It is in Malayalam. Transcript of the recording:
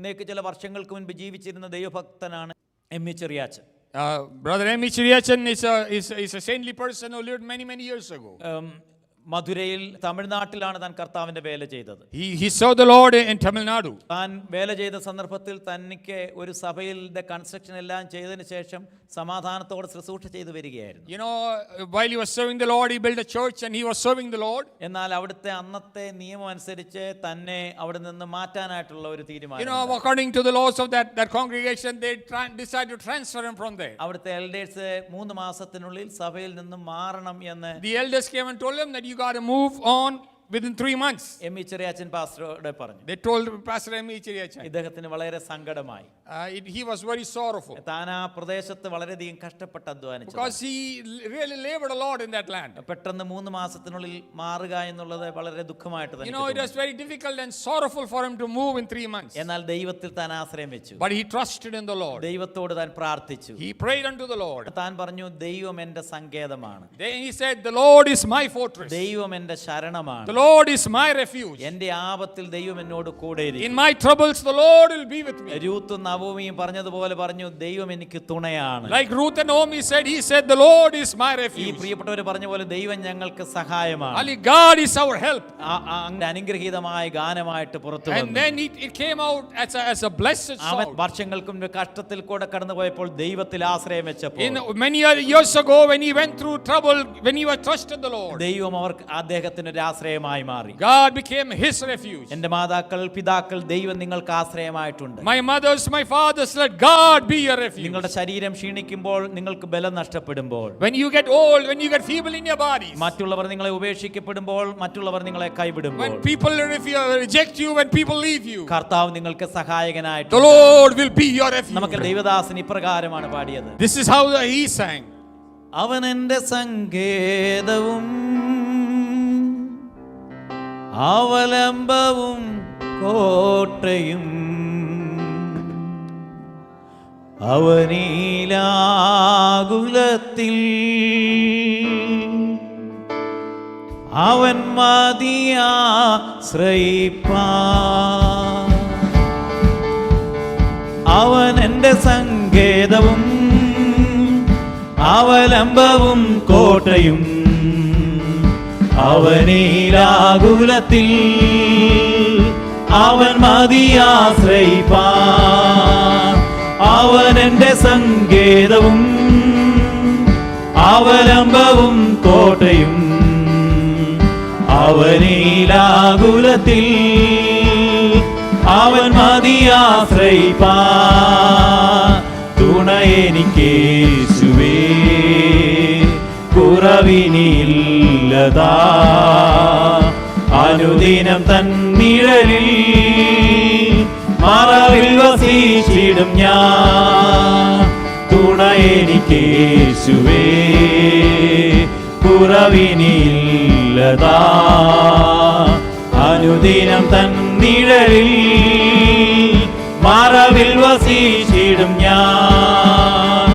ഇന്നേക്ക് ചില വർഷങ്ങൾക്ക് മുൻപ് ജീവിച്ചിരുന്ന ദൈവഭക്തനാണ് M H Cheriyachan Uh, Brother M. Chiriachan is a, is, is a saintly person who lived many, many years ago. ഉം, മധുരയിൽ തമിഴ്നാട്ടിലാണ് താൻ കർത്താവിന്റെ വേല ചെയ്തത് He, served the Lord in Tamil Nadu. താൻ വേല ചെയ്ത സന്ദർഭത്തിൽ തനിക്ക് ഒരു സഭയിലെ കൺസ്ട്രക്ഷൻ എല്ലാം ചെയ്തതിനു ശേഷം സമാധാനത്തോടെ ശുശ്രൂഷ ചെയ്തു വരികയായിരുന്നു You know, uh, while he was serving the Lord, he built a church and he was serving the Lord. എന്നാൽ അവിടുത്തെ അന്നത്തെ നിയമം അനുസരിച്ച് തന്നെ അവിടെ നിന്ന് മാറ്റാനായിട്ടുള്ള ഒരു You know, according to the laws of that, that congregation, they decided to transfer him from there. അവിടുത്തെ എൽഡേഴ്സ് മൂന്ന് മാസത്തിനുള്ളിൽ സഭയിൽ നിന്ന് മാറണം എന്ന് The elders came and told him that you got to move on within three months. M E Cheriyachan പാസ്റ്ററോട് പറഞ്ഞു They told Pastor M. Chiriachan. ഇദ്ദേഹത്തിന് വളരെ സങ്കടമായി Uh, it, he was very sorrowful താൻ ആ പ്രദേശത്ത് വളരെയധികം കഷ്ടപ്പെട്ട് അധ്വാനിച്ചു because he l- really labored a lot in that land. പെട്ടെന്ന് മൂന്ന് മാസത്തിനുള്ളിൽ മാറുക എന്നുള്ളത് വളരെ ദുഃഖമായിട്ട് You know, it was very difficult and sorrowful for him to move in three months. എന്നാൽ ദൈവത്തിൽ താൻ ആശ്രയം വെച്ചു But he trusted in the Lord. ദൈവത്തോട് താൻ പ്രാർത്ഥിച്ചു He prayed unto the Lord. താൻ പറഞ്ഞു ദൈവം എന്റെ സങ്കേതമാണ് Then he said, The Lord is my fortress. ദൈവം എന്റെ ശരണമാണ് The Lord is my refuge. എന്റെ ആപത്തിൽ ദൈവം എന്നോട് കൂടെ In my troubles, the Lord will be with me. Ruth നവോമിയും പറഞ്ഞതുപോലെ പറഞ്ഞു ദൈവം എനിക്ക് തുണയാണ് Like Ruth and Naomi said, he said, The Lord is my ഈ പ്രിയപ്പെട്ടവർ പറഞ്ഞ പോലെ ദൈവം ഞങ്ങൾക്ക് സഹായമാണ് Ali, God is our help. അങ്ങനെ അനുഗ്രഹീതമായ ഗാനമായിട്ട് പുറത്തു And വന്നു then it, it came out as a, as a blessed അവൻ. വർഷങ്ങൾക്ക് കഷ്ടത്തിൽ കൂടെ കടന്നു പോയപ്പോൾ ദൈവത്തിൽ ആശ്രയം വെച്ചപ്പോൾ In many years ago, when he went through trouble, when he was trusted the Lord, ദൈവം അവർക്ക് അദ്ദേഹത്തിന് ഒരു ആശ്രയമായി മാറി God became his refuge. എന്റെ മാതാക്കൾ പിതാക്കൾ ദൈവം നിങ്ങൾക്ക് ആശ്രയമായിട്ടുണ്ട് My mothers, my fathers, let God be your refuge. നിങ്ങളുടെ ശരീരം ക്ഷീണിക്കുമ്പോൾ നിങ്ങൾക്ക് ബലം നഷ്ടപ്പെടുമ്പോൾ When you get old, when you get feeble in your bodies, മറ്റുള്ളവർ നിങ്ങളെ ഉപേക്ഷിക്കപ്പെടുമ്പോൾ മറ്റുള്ളവർ നിങ്ങളെ കൈവിടുമ്പോൾ when people reject you, when people leave you, കർത്താവ് നിങ്ങൾക്ക് സഹായകനായിട്ട് the Lord will be your നമുക്ക് refuge. ദൈവദാസൻ ഇപ്രകാരമാണ് പാടിയത് This is how he sang. അവൻ എന്റെ സങ്കേതവും അവലംബവും കോട്ടയും. അവനീലാകുലത്തിൽ അവൻ മതിയാശ്രയിപ്പാ അവൻ എന്റെ സങ്കേതവും അവലംബവും കോട്ടയും. അവനീലാകുലത്തിൽ അവൻ മതിയാശ്രയിപ്പാ അവൻ എന്റെ സങ്കേതവും അവലംബവും കോട്ടയും. അവനീലാകുലത്തിൽ അവൻ മതിയാശ്രയിപ്പാ തുണയെനിക്കേശുവേ കുറവിനില്ലതാ അനുദിനം തന്നിഴലിൽ മറവിൽ വസിച്ചിടും ഞാൻ. തുണ എനിക്കേശുവേ കുറവിനില്ലതാ അനുദിനം തന്നിഴലിൽ മറവിൽ വസിച്ചിടും ഞാൻ.